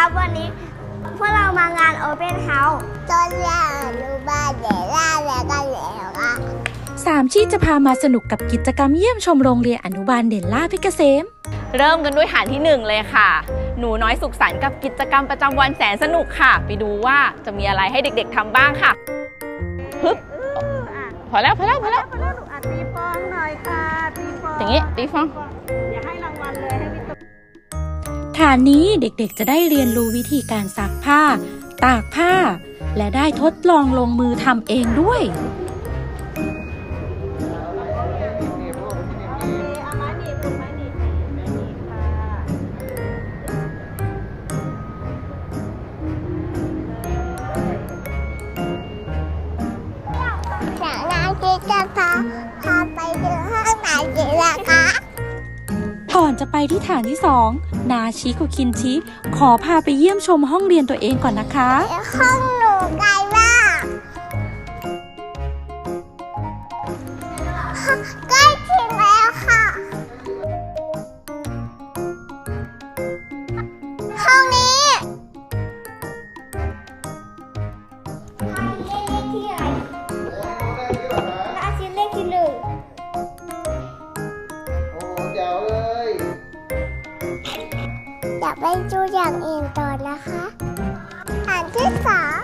ครับ วันนี้พวกเรามางาน Open House ตอนแรกรู้บ้านเดี๋ยวล่าแล้วก็แล้วอะสามชีจะพามาสนุกกับกิจกรรมเยี่ยมชมโรงเรียนอนุบาลเด่นล่าเพชรเกษม เริ่มกันด้วยฐานที่หนึ่งเลยค่ะ หนูน้อยสุขสันต์กับกิจกรรมประจำวันแสนสนุกค่ะ ไปดูว่าจะมีอะไรให้เด็กๆทำบ้างค่ะฮึบพอแล้วพอแล้วพอแล้วอะตีฟองหน่อยค่ะตีฟองอย่างงี้ตีฟองอย่าให้รา ฐานนี้เด็กๆจะได้เรียนรู้วิธีการซักผ้า ตากผ้า และได้ทดลองลงมือทำเองด้วย จากนั้นที่จะพาพาไปดูห้องไหนดีล่ะคะ ก่อนจะไปที่ฐานที่สองนาชิกุคินชิ ขอพาไปเยี่ยมชมห้องเรียนตัวเองก่อนนะคะ ห้องหนู อยากไปดูอย่างอื่นต่อนะคะฐานที่สอง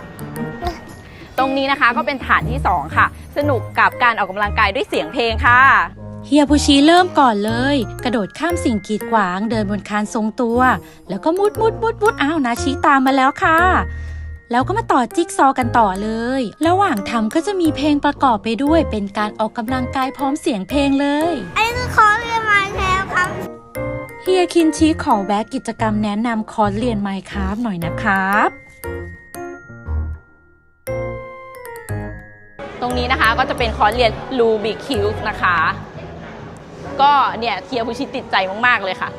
ตรงนี้นะคะก็เป็นฐานที่สองค่ะ สนุกกับการออกกำลังกายด้วยเสียงเพลงค่ะ เฮียผู้ชีเริ่มก่อนเลย กระโดดข้ามสิ่งกีดขวางเดินบนคานทรงตัว แล้วก็มุดมุดมุดมุดอ้าวนาชิตามมาแล้วค่ะ แล้วก็มาต่อจิ๊กซอว์กันต่อเลย ระหว่างทำก็จะมีเพลงประกอบไปด้วย เป็นการออกกำลังกายพร้อมเสียงเพลงเลย เฮียคินชิขอแวะกิจกรรมแนะนำคอร์สเรียนไมค์ครับหน่อยนะครับ ตรงนี้นะคะก็จะเป็นคอร์สเรียนลูบิคิวนะคะ ก็เนี่ยเทียผู้ชิตติดใจมาก ๆ เลยค่ะ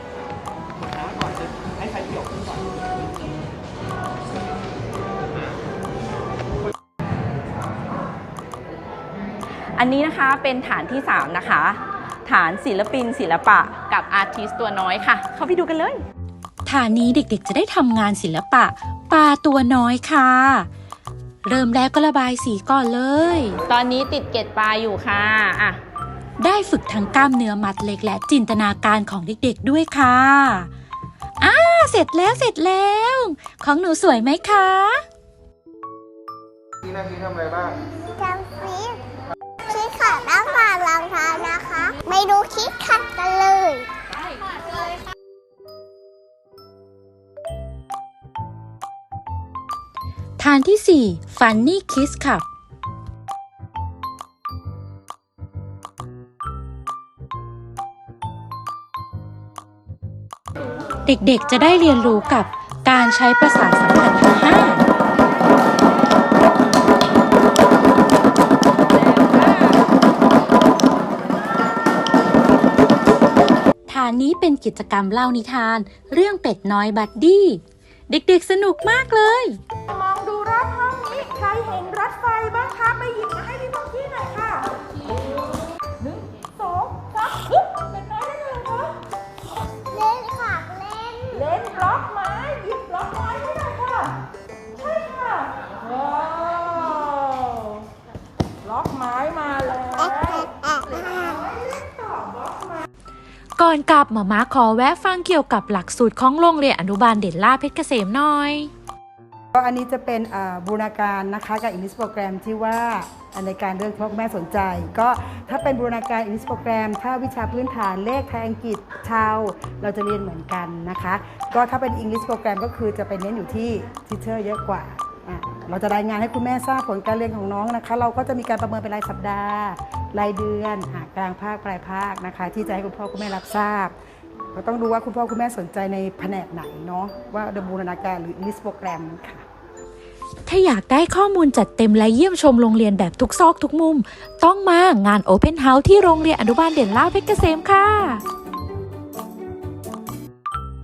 อันนี้นะคะเป็นฐานที่ 3 นะคะ ฐานศิลปินศิลปะกับอาร์ติสตัวน้อยค่ะ เข้าไปดูกันเลย ฐานนี้เด็กๆจะได้ทำงานศิลปะปลาตัวน้อยค่ะ เริ่มแรกก็ระบายสีก่อนเลย ตอนนี้ติดเกตปลาอยู่ค่ะอะ ได้ฝึกทั้งกล้ามเนื้อมัดเล็กและจินตนาการของเด็กๆด้วยค่ะอ้าเสร็จแล้วเสร็จแล้ว ของหนูสวยไหมคะนี่นาทีทำอะไรบ้างจำฟิต ไม่ดูคิดขัดกันเลยฐานที่4 Funny Kiss ค่ะเด็กๆจะได้เรียนรู้กับการใช้ภาษาสัมพันานนี้เป็นกิจกรรมเล่านิทาน เรื่องเป็ดน้อยบัดดี้ เด็กๆสนุกมากเลย มองดูรอบห้องนี้ ใครเห็นรถไฟบ้างคะไปหยิบมาให้พี่ ก่อนกลับหมาม้าขอแวะฟังเกี่ยวกับหลักสูตรของโรงเรียนอนุบาลเด่นล่าเพชรเกษมหน่อย ก็อันนี้จะเป็นบูรณาการนะคะกับอิน i ิสโปรแกรมที่ว่าในการเรื่องที่พ่อแม่สนใจ ก็ถ้าเป็นบูรณาการอิน i ิสโปรแกรม ถ้าวิชาพื้นฐานเลขไทยอังกฤษชาวเราจะเรียนเหมือนกันนะคะ ก็ถ้าเป็น English โปรแกรมก็คือจะไปเน้นอยู่ที่ทิเชอร์เยอะกว่าอะเราจะรายงานให้คุณแม่ทราบผลการเรียนของน้องนะคะ เราก็จะมีการประเมินเป็นรายสัปดาห์ รายเดือนกลางภาคปลายภาคนะคะ ที่จะให้คุณพ่อคุณแม่รับทราบก็ต้องดูว่าคุณพ่อคุณแม่สนใจในแผนกไหนเนาะว่าเดบูรณาการหรือลิสโปรแกรมค่ะ ถ้าอยากได้ข้อมูลจัดเต็มและเยี่ยมชมโรงเรียนแบบทุกซอกทุกมุม ต้องมางาน Open House ที่โรงเรียนอนุบาลเด่นล่าเพชรเกษมค่ะ